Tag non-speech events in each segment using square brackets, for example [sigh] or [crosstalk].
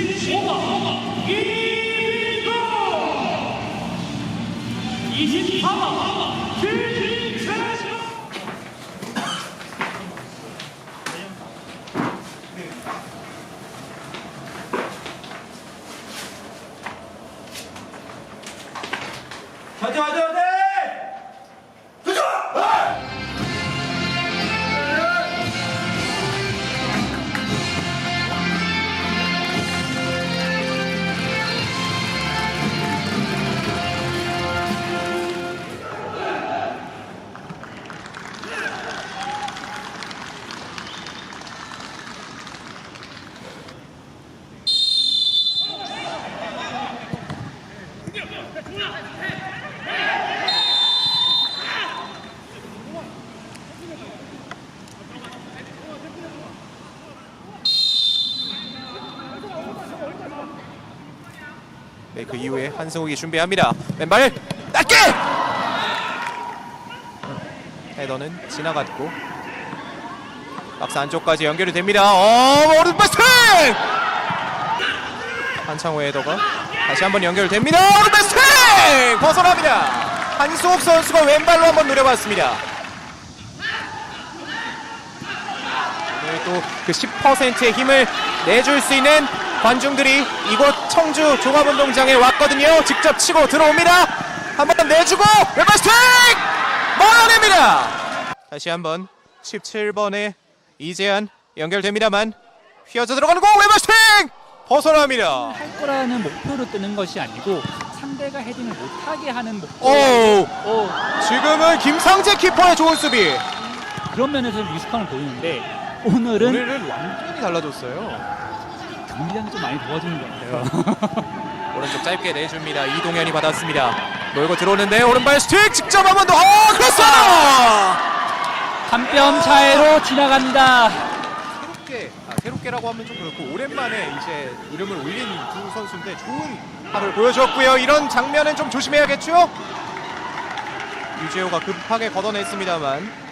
25번. 가자 가자 가자. 네, 그 이후에 한승욱이 준비합니다. 왼발 낮게! 헤더는 지나갔고 박스 안쪽까지 연결이 됩니다. 어, 오른발 스팅! 한창호 헤더가 다시 한번 연결됩니다. 오른발 스팅! 벗어납니다. 한승욱 선수가 왼발로 한번 노려봤습니다. 오늘 또그 10%의 힘을 내줄 수 있는 관중들이 이곳 청주 종합운동장에 왔거든요. 직접 치고 들어옵니다. 한번 내주고 왼발 스틱 몰아냅니다. 다시 한번 17번의 이재한 연결됩니다만 휘어져 들어가는 공 왼발 스틱 벗어납니다. 할 거라는 목표로 뜨는 것이 아니고 상대가 헤딩을 못하게 하는 목표. 오 어, 지금은 김상재 키퍼의 좋은 수비. 그런 면에서 미숙함을 보이는데 오늘은 오늘은 완전히 달라졌어요. 경기량이 좀 많이 도와주는 것 같아요. [laughs] 오른쪽 짧게 내줍니다. 이동현이 받았습니다. 놀고 들어오는데 오른발 스틱 직접 한 번 더. 어, 그렇어! 한뼘 차이로 지나갑니다. 새롭게, 아, 새롭게라고 하면 좀 그렇고 오랜만에 이제 이름을 올린 두 선수인데 좋은 합을 보여줬고요. 이런 장면은 좀 조심해야겠죠? 유재호가 급하게 걷어냈습니다만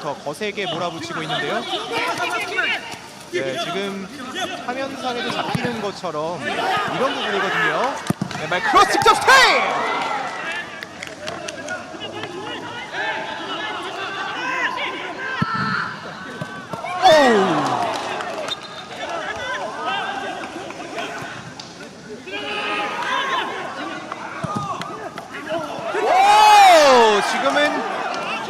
후반부터 거세게 몰아붙이고 있는데요. 네, 지금 화면상에도 잡히는 것처럼 이런 부분이거든요. 왼발 크로스 직접 스테이! 오우! 오! 지금은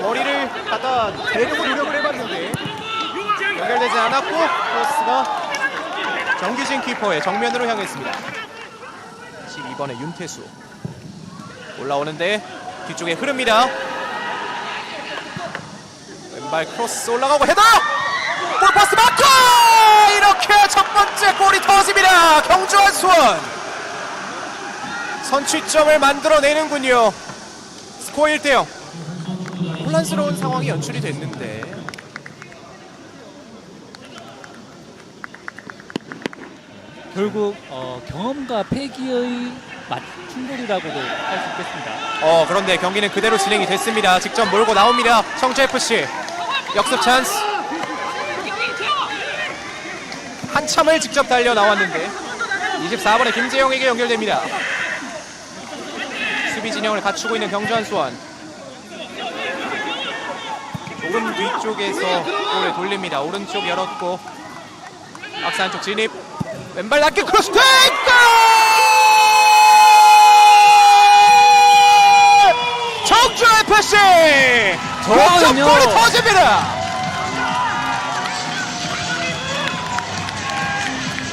머리를 갖다 대려고 노력을 해봤는데 연결되지 않았고 크로스가 정규진 키퍼의 정면으로 향했습니다. 12번의 윤태수 올라오는데 뒤쪽에 흐릅니다. 왼발 크로스 올라가고 헤더! 골파스 맞고 이렇게 첫 번째 골이 터집니다. 경주한 수원 선취점을 만들어내는군요. 스코어 1대0 혼란스러운 상황이 연출이 됐는데 결국 어, 경험과 패기의 맞춤돌이라고도 할 수 있겠습니다. 어 그런데 경기는 그대로 진행이 됐습니다. 직접 몰고 나옵니다. 청주 FC 역습 찬스. 한참을 직접 달려 나왔는데 24번의 김재영에게 연결됩니다. 수비 진영을 갖추고 있는 경주한 수원. 조금 뒤쪽에서 볼을 돌립니다. 오른쪽 열었고 박스 안쪽 진입. 왼발 낮게 크로스 테이크! 청주 FC 저거는요. 골이 터집니다.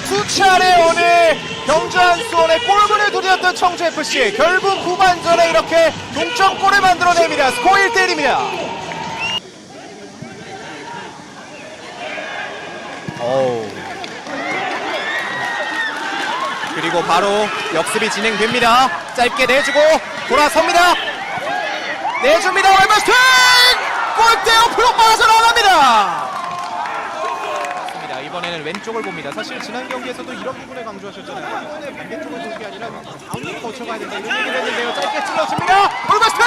수차례 오늘 경주한 수원의 골문을 두드렸던 청주 FC 결국 후반전에 이렇게 동점골을 만들어냅니다. 스코어 1대1입니다. 그리고 바로 역습이 진행됩니다. 짧게 내주고 돌아섭니다. 내줍니다. 왼발 스팅! 골대 옆으로 빠져나갑니다. 이번에는 왼쪽을 봅니다. 사실 지난 경기에서도 이런 부분을 강조하셨잖아요. 이번에 반대쪽을 볼게 아니라 가운데 거쳐가야 된다 이런 얘기를 했는데요. 짧게 찔러줍니다. 스팅!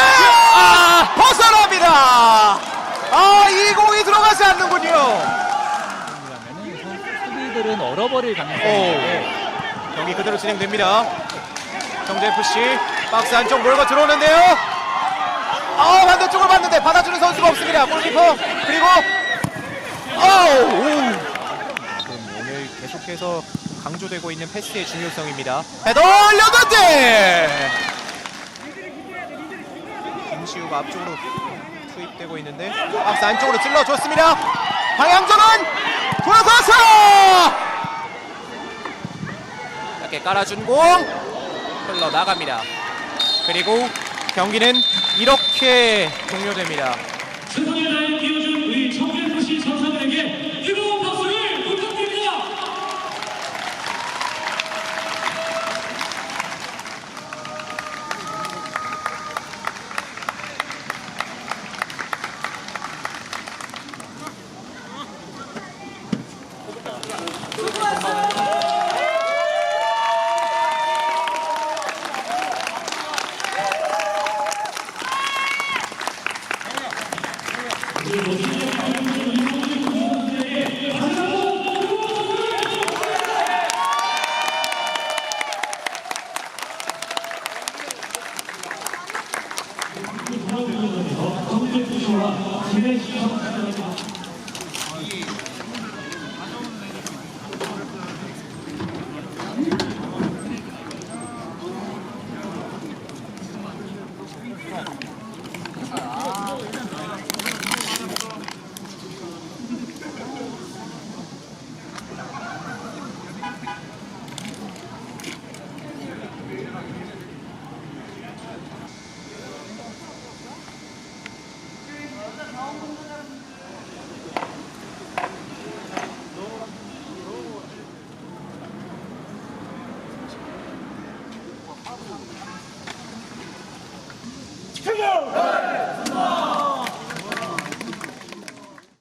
아, 벗어납니다. 아, 이 공이 들어가지 않는군요. 수비들은 얼어버릴 가능성이 있는데 경기 그대로 진행됩니다. 경주 FC 박스 안쪽 몰고 들어오는데요. 아 반대쪽을 봤는데 받아주는 선수가 없습니다. 골키퍼 그리고 아우 오. 지금 오늘 계속해서 강조되고 있는 패스의 중요성입니다. 헤더 올렸는데 김시우가 앞쪽으로 투입되고 있는데 박스 안쪽으로 찔러줬습니다. 방향전은 돌아서서 이렇게 깔아준 공 흘러 나갑니다. 그리고 경기는 이렇게 종료됩니다. 다해 뛰어준 우리 청주FC 전사들에게 뜨거운 진해